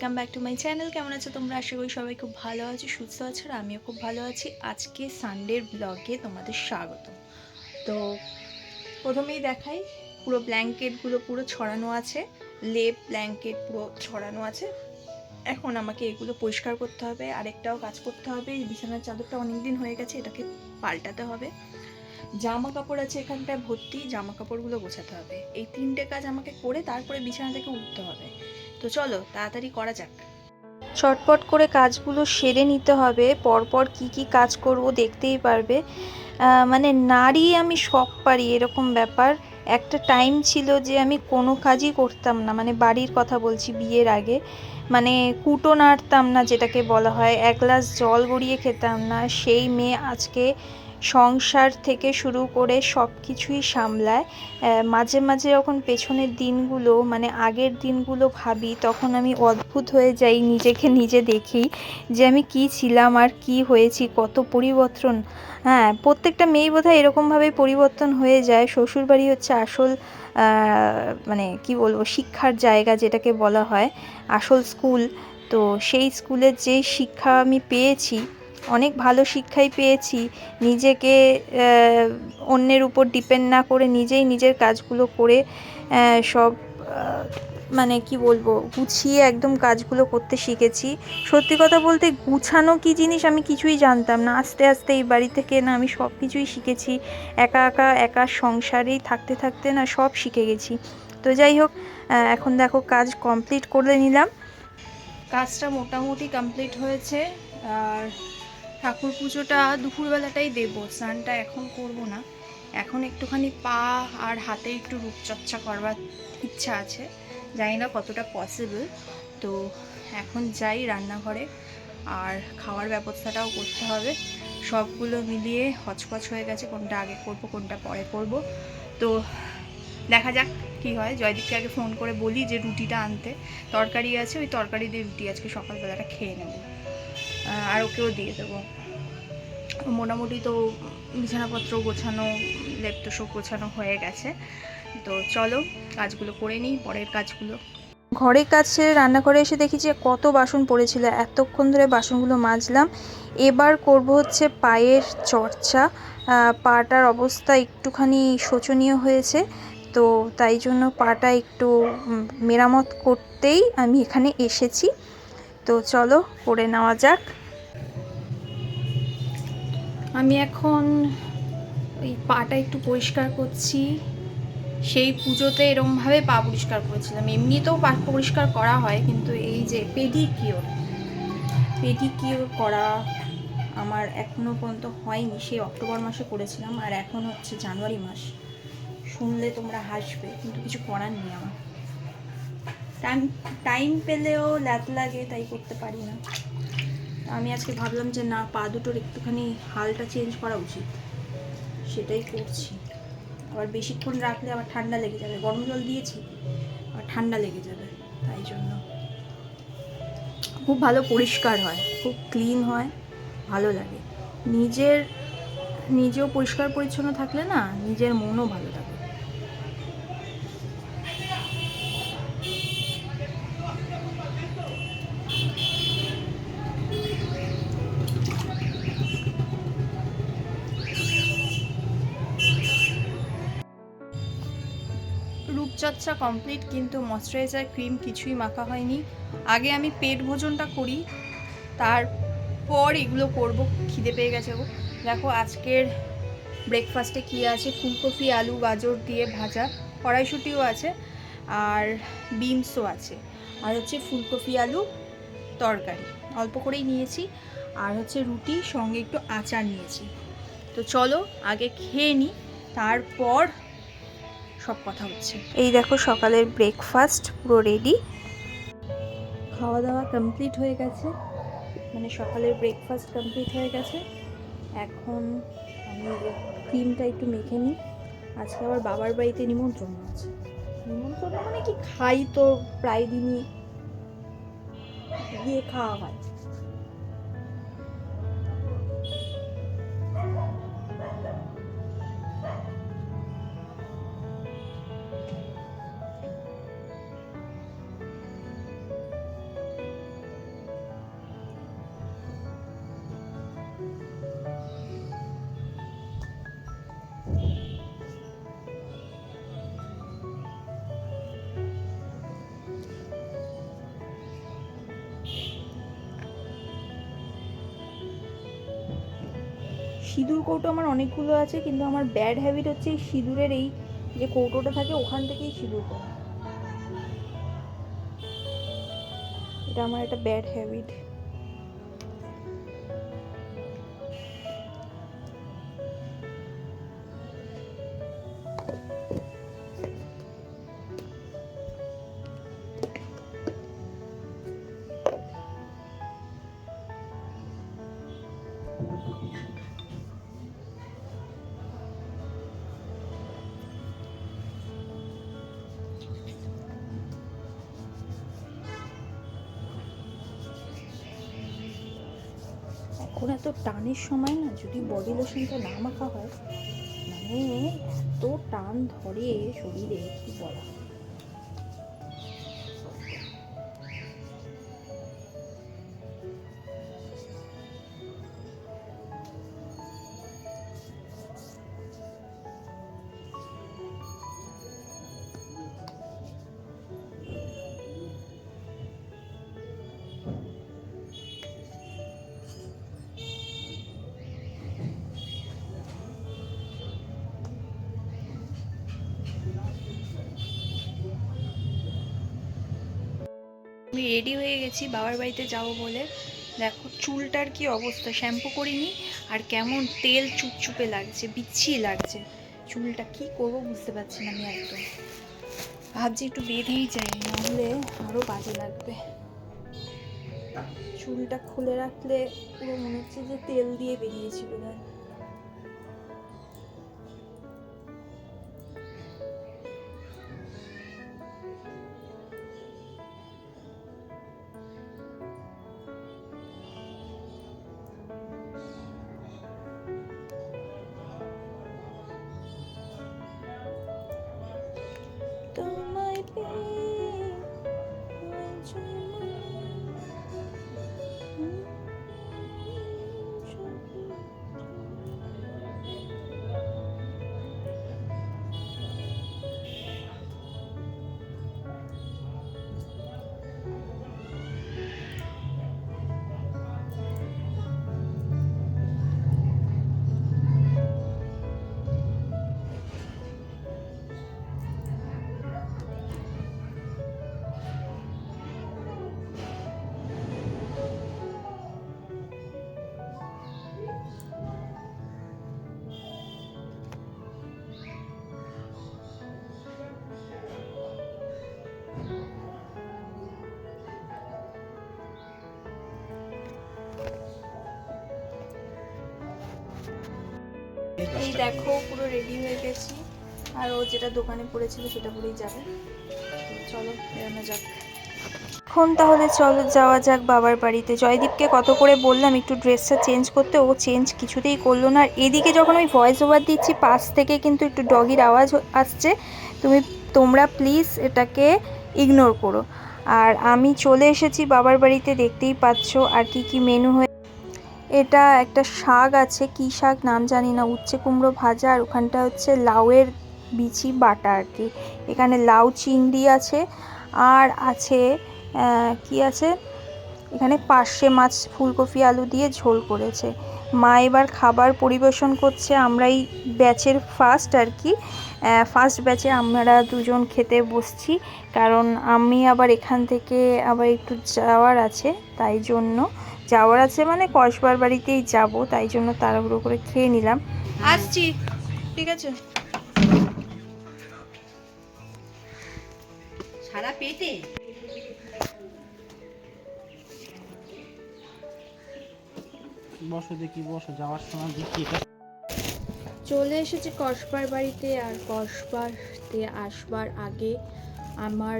Welcome back to my channel কেমন আছো তোমরা? আশা করি সবাই খুব ভালো আছো, সুস্থ আছো, আর আমিও খুব ভালো আছি। আজকে সানডের ব্লগে তোমাদের স্বাগত। তো প্রথমেই দেখাই, পুরো ব্ল্যাঙ্কেটগুলো পুরো ছড়ানো আছে লেপ ব্ল্যাঙ্কেট পুরো ছড়ানো আছে। এখন আমাকে এগুলো পরিষ্কার করতে হবে, আরেকটাও কাজ করতে হবে। বিছানার চাদরটা অনেক দিন হয়ে গেছে, এটাকে পাল্টাতে হবে। জামা কাপড় আছে এখানটায় ভর্তি জামা কাপড়গুলো গোছাতে হবে। এই তিনটে কাজ আমাকে করে তারপরে বিছানা থেকে উঠতে হবে। তো চলো, তাড়াতাড়ি করা যাক। চটপট করে কাজগুলো সেরে নিতে হবে, পরপর কি কি কাজ করব দেখতেই পারবে। মানে নারী আমি সব পারি, এরকম ব্যাপার। একটা টাইম ছিল যে আমি কোনো কাজই করতাম না মানে বাড়ির কথা বলছি বিয়ের আগে। মানে কুটো নাড়তাম না, যেটাকে বলা হয়, এক গ্লাস জল গড়িয়ে খেতাম না। সেই মেয়ে আজকে সংসার থেকে শুরু করে সব কিছুই সামলায় মাঝে মাঝে যখন পেছনের দিনগুলো মানে আগের দিনগুলো ভাবি, তখন আমি অদ্ভুত হয়ে যাই, নিজেকে নিজে দেখি যে আমি কি ছিলাম, আর কি হয়েছি, কত পরিবর্তন। হ্যাঁ প্রত্যেকটা মেয়েই বোধহয় এরকমভাবেই পরিবর্তন হয়ে যায়। শ্বশুরবাড়ি হচ্ছে আসল মানে কি বলব, শিক্ষার জায়গা যেটাকে বলা হয়, আসল স্কুল। তো সেই স্কুলের যে শিক্ষা আমি পেয়েছি অনেক ভালো শিক্ষাই পেয়েছি। নিজেকে অন্যের উপর ডিপেন্ড না করে নিজেই নিজের কাজগুলো করে সব মানে কি বলব, গুছিয়ে একদম কাজগুলো করতে শিখেছি। সত্যি কথা বলতে গুছানো কি জিনিস আমি কিছুই জানতাম না। আস্তে আস্তে এই বাড়ি থেকে না আমি সব কিছুই শিখেছি। একা একা একা সংসারেই থাকতে থাকতে না সব শিখে গেছি। তো যাই হোক এখন দেখো কাজ কমপ্লিট করে নিলাম। কাজটা মোটামুটি কমপ্লিট হয়েছে। আর ঠাকুর পুজোটা দুপুরবেলাটাই দেবো, স্নানটা এখন করব না। এখন একটুখানি পা আর হাতে একটু রূপচর্চা করবার ইচ্ছা আছে, জানি না কতটা পসিবল তো এখন যাই রান্নাঘরে, আর খাওয়ার ব্যবস্থাটাও করতে হবে। সবগুলো মিলিয়ে হচপচ হয়ে গেছে, কোনটা আগে করব, কোনটা পরে করব। তো দেখা যাক কি হয়। জয়দীপকে আগে ফোন করে বলি যে রুটিটা আনতে। তরকারি আছে, ওই তরকারি দিয়ে রুটি আজকে সকালবেলাটা খেয়ে নেব। আর ওকেও দিয়ে দেবো। মোটামুটি তো বিছানাপত্র গোছানো লেপ সব গোছানো হয়ে গেছে। তো চলো, কাজগুলো করে নিই, পরের কাজগুলো। ঘরের কাজ ছেড়ে রান্নাঘরে এসে দেখি যে কত বাসন পড়েছিল, এতক্ষণ ধরে বাসনগুলো মাজলাম। এবার করব হচ্ছে পায়ের চর্চা। পাটার অবস্থা একটুখানি শোচনীয় হয়েছে, তো তাই জন্য পাটা একটু মেরামত করতেই আমি এখানে এসেছি। তো চলো করে নেওয়া যাক। আমি এখন ওই পাটা একটু পরিষ্কার করছি। সেই পুজোতে এরমভাবে পা পরিষ্কার করেছিলাম। এমনিতেও পা পরিষ্কার করা হয়, কিন্তু এই যে পেডিকিওর পেডিকিওর করা আমার এখনও পর্যন্ত হয়নি। সেই অক্টোবর মাসে করেছিলাম, আর এখন হচ্ছে জানুয়ারি মাস। শুনলে তোমরা হাসবে, কিন্তু কিছু করার নেই আমার। টাইম টাইম পেলেও ল্যাত লাগে, তাই করতে পারি না। আমি আজকে ভাবলাম যে না, পা দুটোর একটুখানি হালটা চেঞ্জ করা উচিত। সেটাই করছি। আবার বেশিক্ষণ রাখলে আবার ঠান্ডা লেগে যাবে। গরম জল দিয়েছি, আবার ঠান্ডা লেগে যাবে, তাই জন্য। খুব ভালো পরিষ্কার হয়, খুব ক্লিন হয়, ভালো লাগে। নিজের, নিজেও পরিষ্কার পরিচ্ছন্ন থাকলে না, নিজের মনও ভালো থাকে। রূপচর্চা কমপ্লিট কিন্তু ময়শ্চারাইজার ক্রিম কিছুই মাখা হয়নি। আগে আমি পেট ভোজনটা করি, তারপর এগুলো করব, খিদে পেয়ে গেছে গো। দেখো আজকের ব্রেকফাস্টে কী আছে? ফুলকপি, আলু, গাজর দিয়ে ভাজা, কড়াইশুটিও আছে, আর বিনসও আছে। আর হচ্ছে ফুলকপি, আলু, তরকারি। অল্প করেই নিয়েছি, আর হচ্ছে রুটি, সঙ্গে একটু আচার নিয়েছি। তো চলো, আগে খেয়ে নিই তারপর সব কথা হচ্ছে। এই দেখো সকালের ব্রেকফাস্ট পুরো রেডি খাওয়া দাওয়া কমপ্লিট হয়ে গেছে। মানে সকালের ব্রেকফাস্ট কমপ্লিট হয়ে গেছে। এখন আমি ক্রিমটা একটু মেখে নিই। আজকে আবার বাবার বাড়িতে নিমন্ত্রণ আছে। নিমন্ত্রণ মানে কি? খাই তো প্রায় দিনই। গিয়ে খাওয়া হয়। সিঁদুর কৌটো আমার অনেকগুলো আছে, কিন্তু আমার ব্যাড হ্যাবিট হচ্ছে এই সিঁদুরের এই যে কৌটোটা থাকে, ওখান থেকেই সিঁদুর করা এটা আমার একটা ব্যাড হ্যাবিট এখন এত টানের সময় না যদি বডি লোশনটা না মাখা হয় মানে এত টান ধরে শরীরে কি বলা আমি রেডি হয়ে গেছি বাবার বাড়িতে যাব বলে। দেখো, চুলটার কি অবস্থা? শ্যাম্পু করিনি আর কেমন তেল চুপচুপে লাগছে বিচ্ছি লাগছে। চুলটা কি করব বুঝতে পারছি না আমি একদম। ভাবছি একটু বেঁধেই যাই, নাহলে আরও বাজে লাগবে। চুলটা খুলে রাখলে পুরো মনে হচ্ছে যে তেল দিয়ে বেরিয়েছি বোধ দেখো, পুরো রেডি হয়ে গেছি। আর ও যেটা দোকানে পড়েছিল সেটা পরেই যাবে। চলো, বেরোনো যাক। এখন তাহলে চলো, যাওয়া যাক বাবার বাড়িতে। জয়দীপকে কত করে বললাম একটু ড্রেসটা চেঞ্জ করতে, ও চেঞ্জ কিছুতেই করল না। আর এদিকে যখন আমি ভয়েস ওভার দিচ্ছি, পাশ থেকে কিন্তু একটু ডগির আওয়াজ আসছে। তুমি, তোমরা প্লিজ এটাকে ইগনোর করো। আর আমি চলে এসেছি বাবার বাড়িতে, দেখতেই পাচ্ছো আর কি কি মেনু হয়ে এটা একটা শাক আছে, কি শাক নাম জানি না, উচ্ছে কুমড়ো ভাজা আর ওখানটা হচ্ছে লাউয়ের বিচি বাটা আর কি। এখানে লাউ চিংড়ি আছে আর আছে কি আছে? এখানে পার্শে মাছ, ফুলকপি, আলু দিয়ে ঝোল করেছে। মা এবার খাবার পরিবেশন করছে আমরা এই ব্যাচের ফার্স্ট আর কি। ফার্স্ট ব্যাচে আমরা দুজন খেতে বসছি, কারণ আমি আবার এখান থেকে আবার একটু যাওয়ার আছে, তাই জন্য যাওয়ার আছে মানে কসবার বাড়িতেই যাব তাই জন্য তাড়াহুড়ো করে খেয়ে নিলাম। আসছি। ঠিক আছে। সারা পেটে? বসো দেখি বসো যাওয়ার সময় দেখি চলে এসেছি কসবার বাড়িতে আর কসবারতে আসবার আগে আমার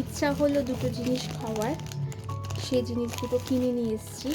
ইচ্ছা হলো দুটো জিনিস খাওয়ার। সেই জিনিস দুটো কিনে নিয়ে এসেছি।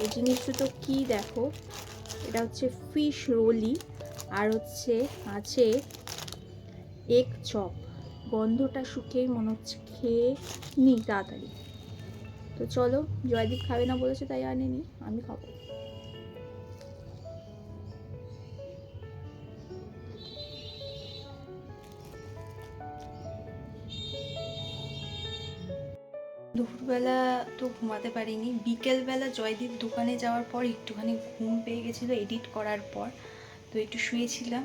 এই জিনিস দুটো কী দেখো? এটা হচ্ছে ফিশ রোলি আর হচ্ছে আছে এক চপ গন্ধটা শুকেই মনে হচ্ছে খেয়ে নিই তাড়াতাড়ি। তো চলো, জয়দীপ খাবে না বলেছে, তাই আনেনি আমি খাব। দুপুরবেলা তো ঘুমাতে পারিনি। বিকেলবেলা জয়দীপ দোকানে যাওয়ার পর একটুখানি ঘুম পেয়ে গেছিল এডিট করার পর, তো একটু শুয়েছিলাম।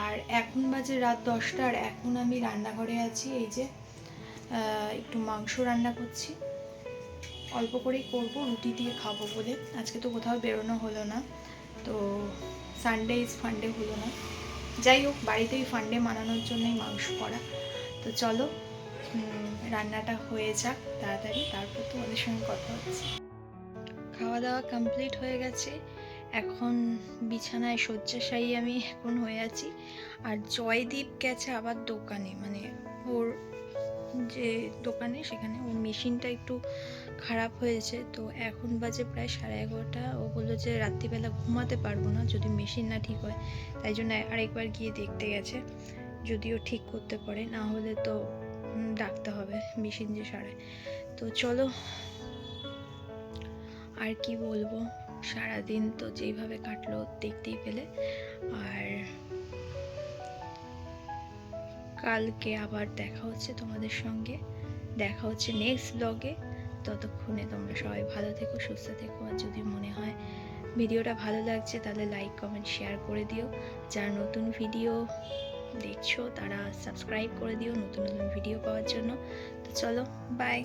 আর এখন বাজে রাত দশটা, আর এখন আমি রান্নাঘরে আছি, এই যে একটু মাংস রান্না করছি। অল্প করেই করব, রুটি দিয়ে খাব বলে। আজকে তো কোথাও বেরোনো হলো না, তো সানডে ইজ ফান্ডে হলো না। যাই হোক, বাড়িতেই ফান্ডে মানানোর জন্যই মাংস করা। তো চলো রান্নাটা হয়ে যাক তাড়াতাড়ি, তারপর তোমাদের সঙ্গে কথা হচ্ছে। খাওয়া দাওয়া কমপ্লিট হয়ে গেছে। এখন বিছানায় শয্যাশায়ী আমি এখন হয়ে আছি। আর জয়দীপ গেছে আবার দোকানে মানে ওর যে দোকানে, সেখানে ওর মেশিনটা একটু খারাপ হয়েছে। তো এখন বাজে প্রায় সাড়ে এগারোটা। ও বলল যে রাত্রিবেলা ঘুমাতে পারব না, যদি মেশিন না ঠিক হয়। তাই জন্য আরেকবার গিয়ে দেখতে গেছে, যদিও ঠিক করতে পারে। না হলে তো ডাকতে হবে মেশিন যে সারায় তো চলো, আর কি বলব? সারাদিন তো যেইভাবে কাটলো দেখতেই পেলে। আর কালকে আবার দেখা হচ্ছে তোমাদের সঙ্গে। দেখা হচ্ছে নেক্সট ব্লগে ততক্ষণে তোমরা সবাই ভালো থেকো, সুস্থ থেকো। আর যদি মনে হয় ভিডিওটা ভালো লাগছে, তাহলে লাইক কমেন্ট শেয়ার করে দিও। যারা নতুন ভিডিও দেখছ তারা সাবস্ক্রাইব করে দিও নতুন নতুন ভিডিও পাওয়ার জন্য। তো চলো বাই